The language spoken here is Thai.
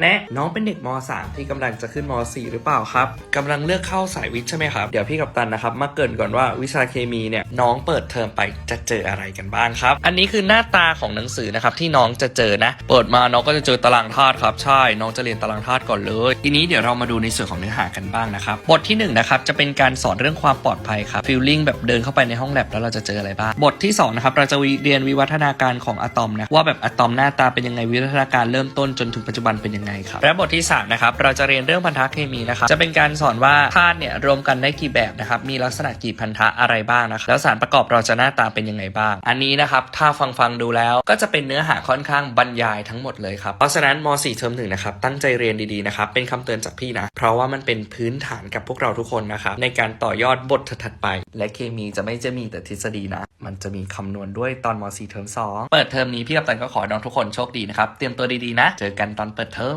แน่น้องเป็นเด็กม .3 ที่กำลังจะขึ้นม .4 หรือเปล่าครับกำลังเลือกเข้าสายวิทย์ใช่ไหมครับ เดี๋ยวพี่กับตันนะครับ มาเกินก่อนว่าวิชาเคมีเนี่ยน้องเปิดเทอมไปจะเจออะไรกันบ้างครับ อันนี้คือหน้าตาของหนังสือนะครับที่น้องจะเจอนะ เปิดมาน้องก็จะเจอตารางธาตุครับ ใช่ น้องจะเรียนตารางธาตุก่อนเลย ทีนี้เดี๋ยวเรามาดูในส่วนของเนื้อหากันบ้างนะครับ บทที่หนึ่งนะครับจะเป็นการสอนเรื่องความปลอดภัยครับฟิลลิ่งแบบเดินเข้าไปในห้องแลบแล้วเราจะเจออะไรบ้าง บทที่สองนะครับเราจะเรียนวิวัฒนาการของอะตอมนะว่าแบบอะตอมหน้าตาเป็นยังไงวิวัฒนาการเริ่มต้นจนถึงปัจจุบันเป็นยังไงครับและบทที่สามนะครับเราจะเรียนเรื่องพันธะเคมีนะครับจะเป็นการสอนว่าธาตุเนี่ยรวมกันได้กี่แบบนะครับมีลักษณะกี่พันธะอะไรบ้างนะครับแล้วสารประกอบเราจะหน้าตาเป็นยังไงบ้าง อันนี้นะครับถ้าฟังฟังดูแล้วก็จะเป็นเนื้อหาค่อนข้างบรรยายทั้งหมดเลยครับเพราะฉะนั้นม .4 เทอมหนึ่งนะครับตั้งใจเรียนดีๆนะครับเป็นคำเตือนจากพี่นะเพราะว่ามันเป็นพื้นฐานกับพวกเราทุกคนนะครับในการต่อยอดบทถัดไป และเคมีจะไม่จะมีแต่ทฤษฎีนะ มันจะมีคำนวณด้วยตอนม .4 เทอม2เปิดเทอมนี้พี่กับตันก็ขอให้น้องทุกคนโชคดีนะครับเตรียมตัวดีๆนะ เจอกันตอนเปิดเทอม